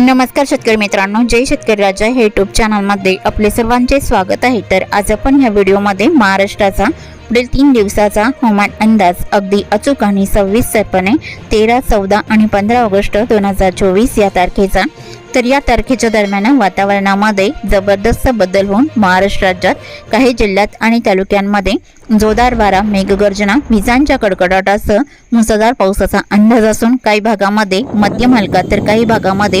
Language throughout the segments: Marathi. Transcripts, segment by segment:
नमस्कार शेतकरी मित्रांनो जय शेतकरी राजा हे यूट्यूब चॅनलमध्ये आपले सर्वांचे स्वागत आहे. तर आज आपण ह्या व्हिडिओमध्ये महाराष्ट्राचा पुढील तीन दिवसाचा हवामान अंदाज अगदी अचूक आणि सव्वीसपणे तेरा चौदा आणि पंधरा ऑगस्ट दोन हजार चोवीस या तारखेचा. तर या तारखेच्या दरम्यान वातावरणामध्ये जबरदस्त बदल होऊन महाराष्ट्र राज्यात काही जिल्ह्यात आणि तालुक्यांमध्ये जोरदार वारा मेघगर्जना विजांच्या कडकडाटासह मुसळधार पावसाचा अंदाज असून काही भागामध्ये मध्यम हलका तर काही भागामध्ये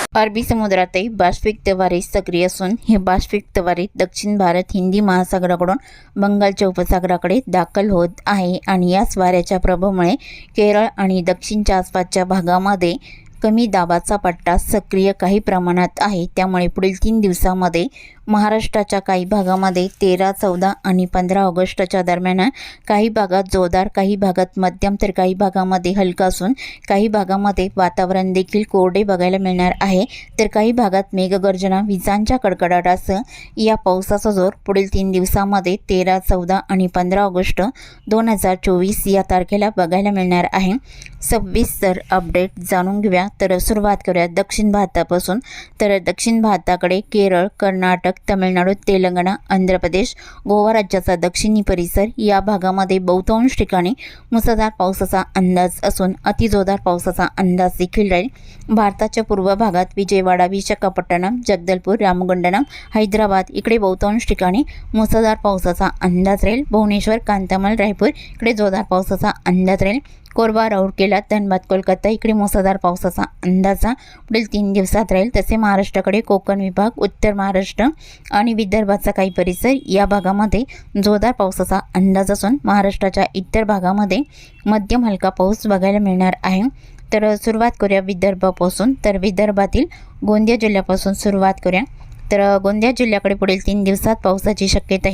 अरबी समुद्रातही बाष्पिक वारे सक्रिय असून हे बाष्पिक वारे दक्षिण भारत हिंदी महासागराकडून बंगालच्या उपसागराकडे दाखल होत आहे आणि याच वाऱ्याच्या प्रभावामुळे केरळ आणि दक्षिणच्या आसपासच्या भागामध्ये कमी दाबाचा पट्टा सक्रिय काही प्रमाणात आहे. त्यामुळे पुढील तीन दिवसामध्ये महाराष्ट्राच्या काही भागामध्ये तेरा चौदा आणि पंधरा ऑगस्टच्या दरम्यान काही भागात जोरदार काही भागात मध्यम तर काही भागामध्ये हलका असून काही भागामध्ये वातावरण देखील कोरडे बघायला मिळणार आहे. तर काही भागात मेघगर्जना विजांच्या कडकडाटासह या पावसाचा जोर पुढील तीन दिवसामध्ये तेरा चौदा आणि पंधरा ऑगस्ट दोन हजार चोवीस या तारखेला बघायला मिळणार आहे. सविस्तर अपडेट जाणून घेऊया. तर सुरुवात करूया दक्षिण भारतापासून. तर दक्षिण भारताकडे केरळ कर्नाटक तमिळनाडू तेलंगणा आंध्र प्रदेश गोवा राज्याचा दक्षिणी परिसर या भागामध्ये बहुतांश ठिकाणी मुसळधार पावसाचा अंदाज असून अतिजोरदार पावसाचा अंदाज देखील राहील. भारताच्या पूर्व भागात विजयवाडा विशाखापट्टणम जगदलपूर रामगुंडनम हैदराबाद इकडे बहुतांश ठिकाणी मुसळधार पावसाचा अंदाज राहील. भुवनेश्वर कांतामल रायपूर इकडे जोरदार पावसाचा अंदाज राहील. कोरबा राऊरकेला धनबाद कोलकाता इकडे मुसळधार पावसाचा अंदाजा पुढील तीन दिवसात राहील. तसे महाराष्ट्राकडे कोकण विभाग उत्तर महाराष्ट्र आणि विदर्भाचा काही परिसर या भागामध्ये जोरदार पावसाचा अंदाज असून महाराष्ट्राच्या इतर भागामध्ये मध्यम हलका पाऊस बघायला मिळणार आहे. तर सुरुवात करूया विदर्भापासून. तर विदर्भातील गोंदिया जिल्ह्यापासून सुरुवात करूया. तर गोंदिया जिल्ह्याकडे पुढील तीन दिवसात पावसाची शक्यता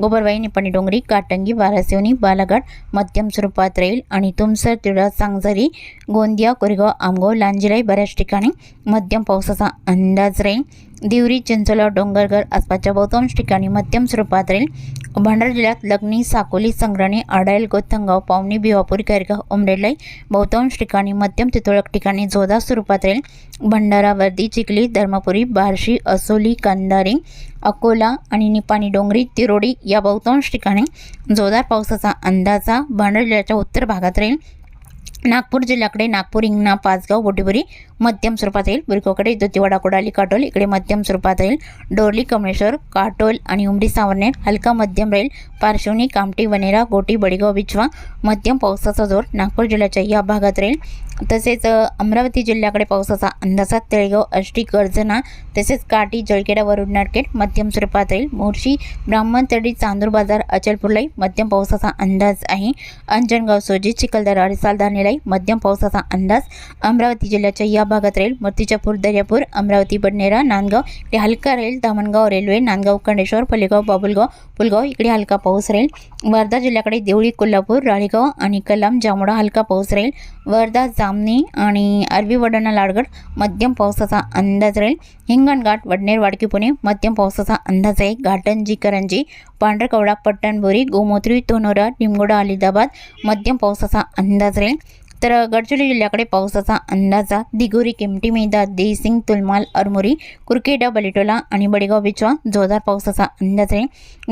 गोबरवाई निपाणी डोंगरी काटंगी बारासिवनी बालाघाट मध्यम स्वरूपात राहील आणि तुमसर तिळा सांगझरी गोंदिया कोरेगाव आमगाव लांजिराई बऱ्याच ठिकाणी मध्यम पावसाचा अंदाज राहील. दिवरी चिंचोला डोंगरगड आसपासच्या बहुतांश ठिकाणी मध्यम स्वरूपात राहील भंडारा जिल्ह्यात लग्नी साकोली संग्राणी आडायल गोथंगाव पावनी भिवापूर कैरगाव उमरेलाई बहुतांश ठिकाणी मध्यम ते ठिकाणी जोरदार स्वरूपात राहील भंडारा वर्दी चिखली धर्मपुरी बार्शी असोली कंधारी अकोला आणि निपाणी डोंगरी तिरोडी या बहुतांश ठिकाणी जोरदार पावसाचा अंदाजा भंडारा जिल्ह्याच्या उत्तर भागात राहील. नागपूर जिल्ह्याकडे नागपूर इंगणा पाचगाव बोटीपुरी मध्यम स्वरूपात येईल. बुरकोकडे दुतीवाडा कोडाली काटोल. इकडे मध्यम स्वरूपात राहील डोरली कमळेश्वर काटोल आणि उमडी सावरनेर हलका मध्यम राहील. पार्श्वनी कामटी वनेरा गोटी बडीगाव बिचवा मध्यम पावसाचा जोर नागपूर जिल्ह्याच्या या भागात राहील. तसेच अमरावती जिल्ह्याकडे पावसाचा अंदाजात तळेगाव अष्टी गर्जना तसेच काटी जळकेडा वरुड नाडकेट मध्यम स्वरूपात राहील. मोर्शी ब्राह्मणतडी चांदूर बाजार अचलपूरलाई मध्यम पावसाचा अंदाज आहे. अंजनगाव सोजी चिखलदरा आणि सालदानेलाई मध्यम पावसाचा अंदाज अमरावती जिल्ह्याच्या या भागात राहील. मूर्तिजापूर दर्यापूर अमरावती बडनेरा नांदगाव. इकडे हलका राहील. धामणगाव रेल्वे नांदगाव खंडेश्वर पलेगाव बाबुलगाव पुलगाव इकडे हलका पाऊस राहील. वर्धा जिल्ह्याकडे देवळी कोल्हापूर राळेगाव आणि कलाम जामोडा हलका पाऊस राहील. वर्धा जामणी आणि अरबी वडणा लाडगड मध्यम पावसाचा अंदाज राहील. हिंगणघाट वडनेर वाडकी पुणे मध्यम पावसाचा अंदाज आहे. घाटंजी करंजी पांढरकवडा पट्टणबोरी गोमोत्री तोनोरा निमगोडा अलिदाबाद मध्यम पावसाचा अंदाज राहील. तर गडचिरोली जिल्ह्याकडे पावसाचा अंदाजा. दिगोरी किमटी मेदा देसिंग तुलमाल अरमोरी कुरकेडा बलिटोला आणि बडेगाव बिचवा जोरदार पावसाचा अंदाज आहे.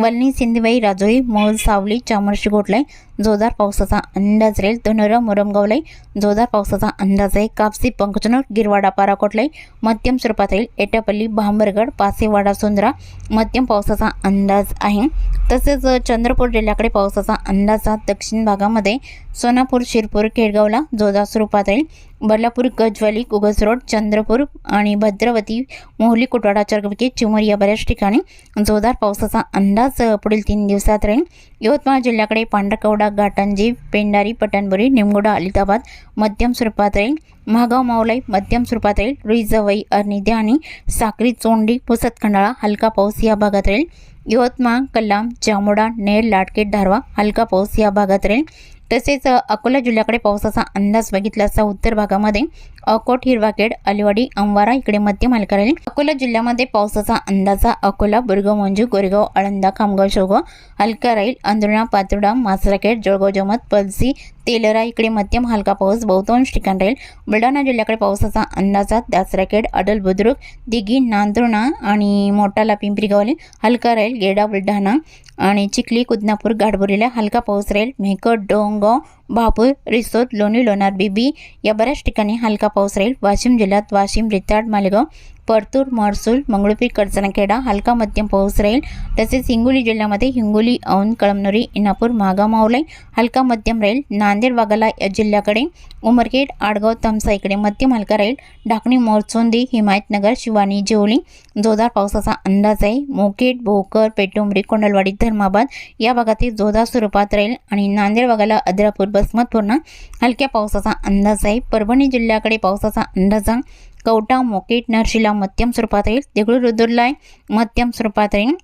वल्ली सिंधीबाई राजोई मोल सावली चामरशी गोटलाई जोरदार पावसाचा अंदाज राहील. तोनरा मुरमगावलाई जोरदार पावसाचा अंदाज आहे. कापसी पंकचनोर गिरवाडा पाराकोटलाई मध्यम स्वरूपात राहील. एटापल्ली भांबरगड पासेवाडा सुंदरा मध्यम पावसाचा अंदाज आहे. तसेच चंद्रपूर जिल्ह्याकडे पावसाचा अंदाज हा दक्षिण भागामध्ये सोनापूर शिरपूर केडगावला जोरदार स्वरूपात राहील. बदलापूर गजवाली कुगस रोड चंद्रपूर आणि भद्रवती मोहली कुटवाडा चरगविके चिमूर या बऱ्याच ठिकाणी जोरदार पावसाचा अंदाज पुढील तीन दिवसात राहील. यवतमाळ जिल्ह्याकडे पांढरकवडा घाटंजी पेंडारी पटणबुरी निमगोडा अलिताबाद मध्यम स्वरूपात राहील. महागाव मावलाई मध्यम स्वरूपात राहील. रुईजवई अर्निद्या आणि साक्री चोंडी पुसतखंडाळा हलका पाऊस या भागात राहील. यवतमाळ कल्लाम जामोडा नेर लाटकेट धारवा हलका पाऊस या भागात राहील. तसेच अकोला जिल्ह्याकडे पावसाचा अंदाज बघितला असता उत्तर भागामध्ये अकोट हिरवाखेड अलिवाडी अंवारा इकडे मध्यम हलका राहील अकोला जिल्ह्यामध्ये पावसाचा अंदाजा अकोला बुरगाव मंजू गोरेगाव आळंदा खामगाव शेवगाव हलका राहील अंधुणा पातुर्डा मासराखेड जळगाव जमत पलसी तेलरा इकडे मध्यम हलका पाऊस बहुतांश ठिकाण राहील. बुलढाणा जिल्ह्याकडे पावसाचा अंदाजा दासराखेड अडल बुद्रुक दिघी नांदुर्णा आणि मोटाला पिंपरी गावली हलका राहील. गेडा बुलढाणा आणि चिखली कुदनापूर गाडबोरीला हलका पाऊस राहील. मेहकट डोंगाव भापूर रिसोद लोणी लोणार बिबी या बऱ्याच ठिकाणी हलका पाऊस राहील. वाशिम जिल्ह्यात वाशिम रिताड मालेगाव परतूर महसूल मंगळूपीर कडचणखेडा हलका मध्यम पाऊस राहील. तसेच हिंगोली जिल्ह्यामध्ये हिंगोली औंध कळमनुरी इनापूर मागा मावलाई हलका मध्यम राहील. नांदेड वाघाला या जिल्ह्याकडे उमरखेड आडगाव तमसा इकडे मध्यम हलका राहील. ढाकणी मोरचोंदी हिमायतनगर शिवानी जेवली जोरदार पावसाचा अंदाज आहे. मोकेट भोकर पेटुंबरी कोंडलवाडी धर्माबाद या भागातील जोरदार स्वरूपात राहील. आणि नांदेड वाघाला अद्रापूर बसमतपूर्ण हलक्या पावसाचा अंदाज आहे. परभणी जिल्ह्याकडे पावसाचा अंदाज आहे. कवटा मोकेट नरशिला मध्यम स्वरूपात येईल. देगळूर रुद्रला मध्यम स्वरूपात येईल.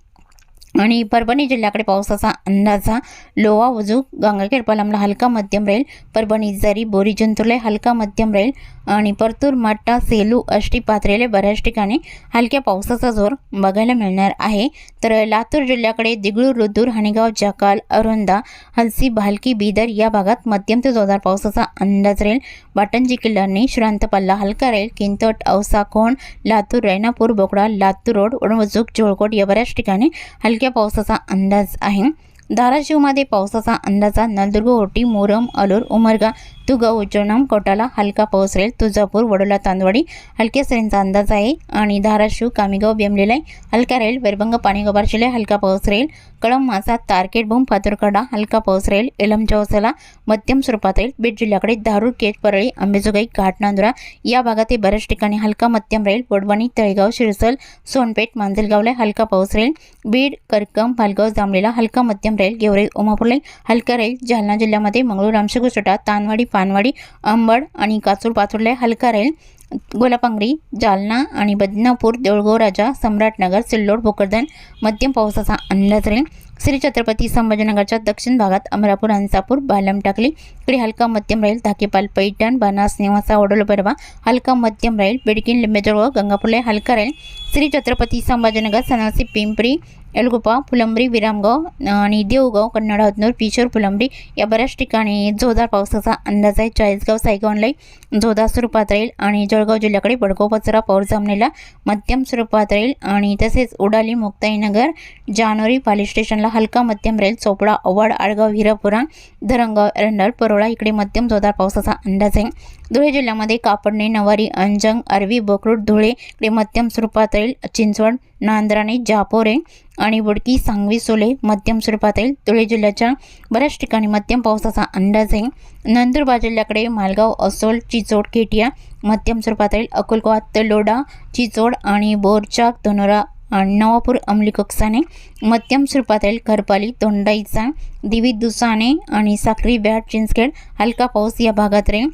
आणि परभणी जिल्ह्याकडे पावसाचा अंदाजा लोहा वजू गंगाखेड पलमला हलका मध्यम राहील परभणी जरी बोरी जिंतूरला हलका मध्यम राहील आणि परतूर माट्टा सेलू अष्टी पात्रेले बऱ्याच ठिकाणी हलक्या पावसाचा जोर बघायला मिळणार आहे. तर लातूर जिल्ह्याकडे दिगळूर रुदूर हणेगाव जाकाल अरुंदा हलसी भालकी बिदर या भागात मध्यम ते जोरदार पावसाचा अंदाज राहील बाटंजी किल्ल्यांनी श्रांत पल्ला हलका राहील किंतट औसा कोण लातूर रैनापूर बोकडा लातूर रोड उडवजूक जोळकोट या बऱ्याच ठिकाणी हलक्या पावसाचा अंदाज आहे. धाराशिवमध्ये पावसाचा अंदाज नलदुर्ग ओटी मोरम अलूर उमरगा तुगा उज्जवणम कोटाला हलका पाऊस राहील तुळजापूर वडोला तांदवाडी हलक्या सरींचा अंदाज आहे. आणि धाराशिव कामेगाव बेमलेला हलका राहील वैरभंग पाणीगाव बार्शीला हलका पाऊस राहील कळम मासा तारकेट भूम फातुरकडा हलका पाऊस राहील एलम चौसाला मध्यम स्वरूपात राहील बीड जिल्ह्याकडे धारूर केज परळी अंबेजोगाई घाटनांदुरा या भागातील बऱ्याच ठिकाणी हलका मध्यम राहील वडवणी तळेगाव शिरसल सोनपेठ मांजलगावला हलका पाऊस राहील बीड करकम पालगाव जांभळीला हलका मध्यम राहील गेवराई उमापूरला हलका राहील जालना जिल्ह्यामध्ये मंगळूर रामशेगुसोटा तानवाडी पानवाडी अंबड आणि काचूर पाथुरला हलका राहील. गोलापांगरी जालना आणि बदनापूर देऊळगाव राजा सम्राटनगर सिल्लोड भोकरदन मध्यम पावसाचा अंदाज राहील. श्री छत्रपती संभाजीनगरच्या दक्षिण भागात अमरापूर अंसापूर बालम टाकली इकडे हलका मध्यम राहील. धाकेपाल पैठण बनास नेवासा ओडोल परवा हलका मध्यम राहील. बेडकीन लिंबेजवळ गंगापूरला हलका राहील. श्री छत्रपती संभाजीनगर सनासी पिंपरी एलगुपा फुलंब्री विरामगाव आणि देवगाव कन्नड हदनूर पिशोर फुलंब्री या बऱ्याच ठिकाणी जोरदार पावसाचा अंदाज आहे चाळीसगाव सायगावनलाही जोरदार स्वरूपात राहील आणि जळगाव जिल्ह्याकडे बडगाव पचरा पाऊस जामनेला मध्यम स्वरूपात राहील आणि तसेच उडाली मुक्ताईनगर जानोरी पाली स्टेशनला हलका मध्यम राहील चोपडा अवाड आडगाव हिरापुरा धरणगाव एरंडल परोळा इकडे मध्यम जोरदार पावसाचा अंदाज आहे धुळे जिल्ह्यामध्ये कापडणे नवारी अंजंग अरवी बोकरूड धुळे इकडे मध्यम स्वरूपात राहील चिंचवड नांद्राणे जापोरे आणि बुडकी सांगवी सोले मध्यम स्वरूपात येईल. धुळे जिल्ह्याच्या बऱ्याच ठिकाणी मध्यम पावसाचा अंदाज आहे. नंदुरबार जिल्ह्याकडे मालगाव असोल चिचोड केटिया मध्यम स्वरूपात येईल. अकोलकोवा तलोडा चिचोड आणि बोरचाक धनोरा आणि नवापूर अंमली कक्साने मध्यम स्वरूपात येईल. खरपाली तोंडाईचा दिवी दुसाने आणि साखरी बॅट चिंचखेड हलका पाऊस या भागात राहील.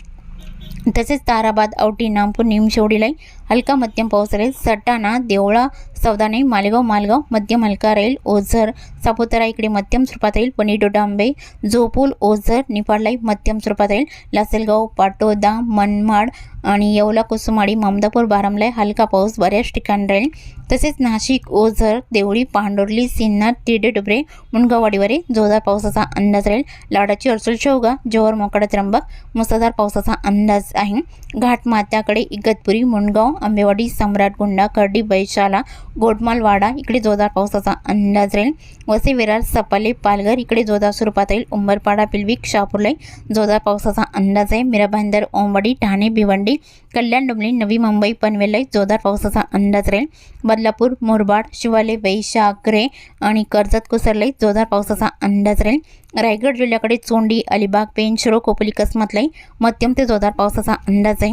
तसेच ताराबाद औटी नामपूर निमशेवडीलाई हलका मध्यम पाऊस राहील सटाणा देवळा सौदाने मालेगाव मालगाव मध्यम हलका राहील. ओझर सापुतारा इकडे मध्यम स्वरूपात राहील. पनीडोडांबे झोपूल ओझर निफाडलाई मध्यम स्वरूपात राहील. लासलगाव पाटोदा मनमाड आणि येवला कुसुमाडी ममदापूर बारामलाई हलका पाऊस बऱ्याच ठिकाणी राहील. तसेच नाशिक ओझर देवळी पांडोर्ली सिन्नर तिरडे डुबरे मुनगाववाडीवरे जोरदार पावसाचा अंदाज राहील. लाडाची अडसूल शेवगा जोहर मोकडा त्र्यंबक मुसळधार पावसाचा अंदाज आहे. घाटमात्याकडे इगतपुरी मुंडगाव आंबेवाडी सम्राटगुंडा कर्डी बैशाला गोटमालवाडा इकडे जोरदार पावसाचा अंदाज राहील. वसे विरार सपाले पालघर इकडे जोरदार स्वरूपात राहील. उंबरपाडा पिलविक शहापूरलाई जोरदार पावसाचा अंदाज आहे. मीराभाईंदर ओंबडी ठाणे भिवंडी कल्याण डोंबली नवी मुंबई पनवेललाई जोरदार पावसाचा अंदाज राहील. बदलापूर मुरबाड शिवाले वैशाकरे आणि कर्जत कुसरलाई जोरदार पावसाचा अंदाज राहील. रायगड जिल्ह्याकडे चोंडी अलिबाग पेन शिरो कोपली कसमतलाई मध्यम ते जोरदार पावसाचा अंदाज आहे.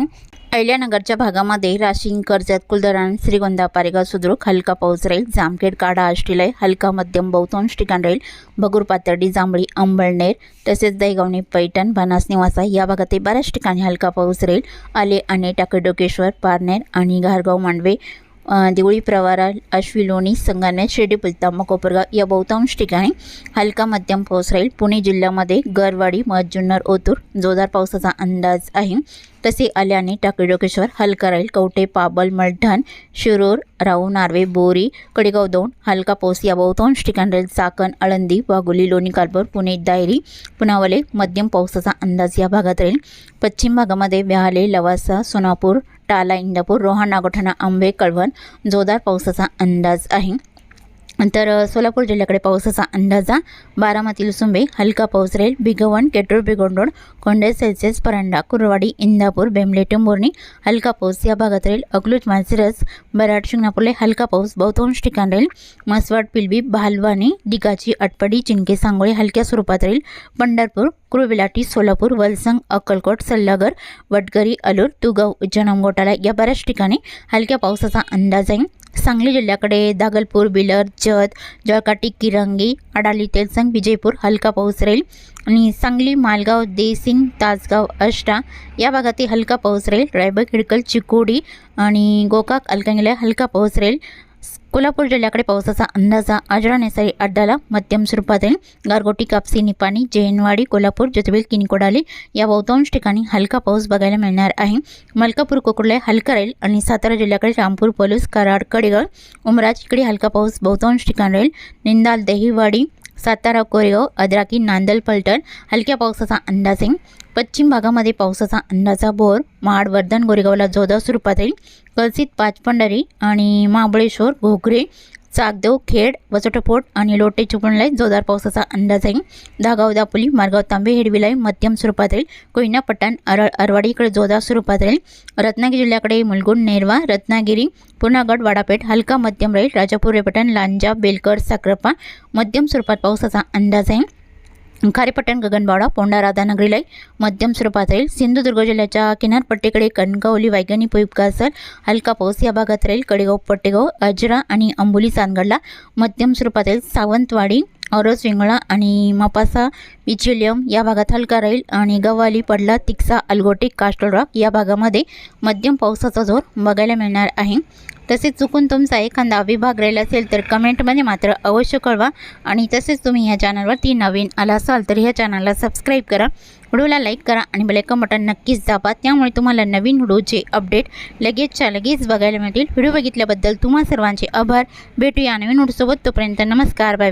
अहिल्यानगरच्या भागामध्ये राशीन कर्जत कुलधरण श्रीगोंदा पारेगाव सुद्रुक हलका पाऊस राहील. जामखेड काडा आष्टीलय हलका मध्यम बहुतांश ठिकाण राहील. भगूर पातर्डी जांभळी अंबळनेर तसेच दहीगावणी पैठण बनास निवासा या भागातील बऱ्याच ठिकाणी हलका पाऊस राहील. आले आणि टाकडोकेश्वर पारनेर आणि घारगाव मांडवे देवळी प्रवारा आश्वी लोणी संगमनेर शिर्डी पुलतांबा कोपरगाव या बहुतांश ठिकाणी हलका मध्यम पाऊस राहील. पुणे जिल्ह्यामध्ये गरवाडी मत जुन्नर ओतूर जोरदार पावसाचा अंदाज आहे. तसे आल्याने टाकळी डोकेश्वर हलका राहील कवठे पाबल मलठण शिरूर राऊ नार्वे बोरी कडेगाव दोन हलका पाऊस या बहुतांश ठिकाणी चाकण आळंदी वाघोली लोणी कालपूर पुणे दायरी पुनावले मध्यम पावसाचा अंदाज या भागात राहील. पश्चिम भागामध्ये व्याहाले लवासा सोनापूर टाला इंदापूर रोहा नागोठाणा आंबे कळवण जोरदार पावसाचा अंदाज आहे. तर सोलापूर जिल्ह्याकडे पावसाचा अंदाजा बारामती सुंबे हलका पाऊस राहील. बिगवण केटूर बिगोंडोड कोंडे सेल्सिअस परांडा कुरवाडी इंदापूर बेंबले टेंभुर्णी हलका पाऊस या भागात राहील. अकलूज मानसिरस बराड शिंगणापूरले हलका पाऊस बहुतांश ठिकाण राहील. मसवाड पिलबी भालवानी डिगाची अटपडी चिंके सांगोळे हलक्या स्वरूपात राहील. पंढरपूर कुरुविलाटी सोलापूर वलसंग अक्कलकोट सल्लागर वडगरी अलूर तुगाव उज्जैन घोटाळा या बऱ्याच ठिकाणी हलक्या पावसाचा अंदाज आहे. सांगली जिल्ह्याकडे दागलपूर बिलर जत जळकाटी किरंगी अडाली तेलसंग विजयपूर हलका पाऊस राहील आणि सांगली मालगाव देसिंग तासगाव अष्टा या भागातही हलका पाऊस राहील रायबग हिडकल चिकोडी आणि गोकाक अलकांगला हलका पाऊस राहील कोल्हापूर जिल्ह्याकडे पावसाचा अंदाजा आजरा नेसारी अड्डाला मध्यम स्वरूपात येईल गारगोटी कापसी निपाणी जैनवाडी कोल्हापूर ज्योतिबेल किनकोडाली या बहुतांश ठिकाणी हलका पाऊस बघायला मिळणार आहे. मलकापूर कोकुर्ला हलका राहील आणि सातारा जिल्ह्याकडे रामपूर पलूस कराड कडेगाव उमराज इकडे हलका पाऊस बहुतांश ठिकाण राहील. निंदाल दहिवाडी सातारा कोरेगाव अद्राकी नांदल पलटण हलक्या पावसाचा अंदाज आहे. पश्चिम भागामध्ये पावसाचा अंदाजा बोर महाड वर्धन गोरेगावला जोरदार स्वरूपात येईल कलसित पाचपंढरी आणि महाबळेश्वर घोगरे चाकदेव खेड वसोटपोट आणि लोटे चिपळूणला जोरदार पावसाचा अंदाज आहे. दागाव दापोली मारगाव तांबे हेडविलाई मध्यम स्वरूपात राहील. कोयना पठाण अरळ अरवाडी इकडे जोरदार स्वरूपात राहील. रत्नागिरी जिल्ह्याकडे मुलगुण नेरवा रत्नागिरी पुनागड वाडापेठ हलका मध्यम राहील. राजापूर रेपटण लांजा बेलकर साखरपा मध्यम स्वरूपात पावसाचा अंदाज आहे. खारेपट्टण गगनबावडा पोंडा राधानगरीलाई मध्यम स्वरूपात राहील सिंधुदुर्ग जिल्ह्याच्या किनारपट्टीकडे कणकवली वैगणी पुईपकासर हलका पाऊस या भागात राहील. कडेगाव पट्टेगाव अजरा आणि अंबोली चांदगडला मध्यम स्वरूपात राहील सावंतवाडी औरस विंगळा आणि मपासा विचिलियम या भागात हलका राहील आणि गव्हाली पडला तिक्सा अलगोटी कास्टलरॉक या भागामध्ये मध्यम पावसाचा जोर बघायला मिळणार आहे. तसेच चुकून तुमचा एखादा विभाग राहिला असेल तर कमेंटमध्ये मात्र अवश्य कळवा आणि तसेच तुम्ही ह्या चॅनलवरती नवीन आला असाल तर ह्या चॅनलला सबस्क्राईब करा व्हिडिओला लाईक करा आणि बेलायकन बटन नक्कीच दाबा. त्यामुळे तुम्हाला नवीन व्हिडिओचे अपडेट लगेचच्या लगेच बघायला मिळतील. व्हिडिओ बघितल्याबद्दल तुम्हा सर्वांचे आभार. भेटूया नवीन व्हिडिओसोबत. तोपर्यंत नमस्कार. बाय.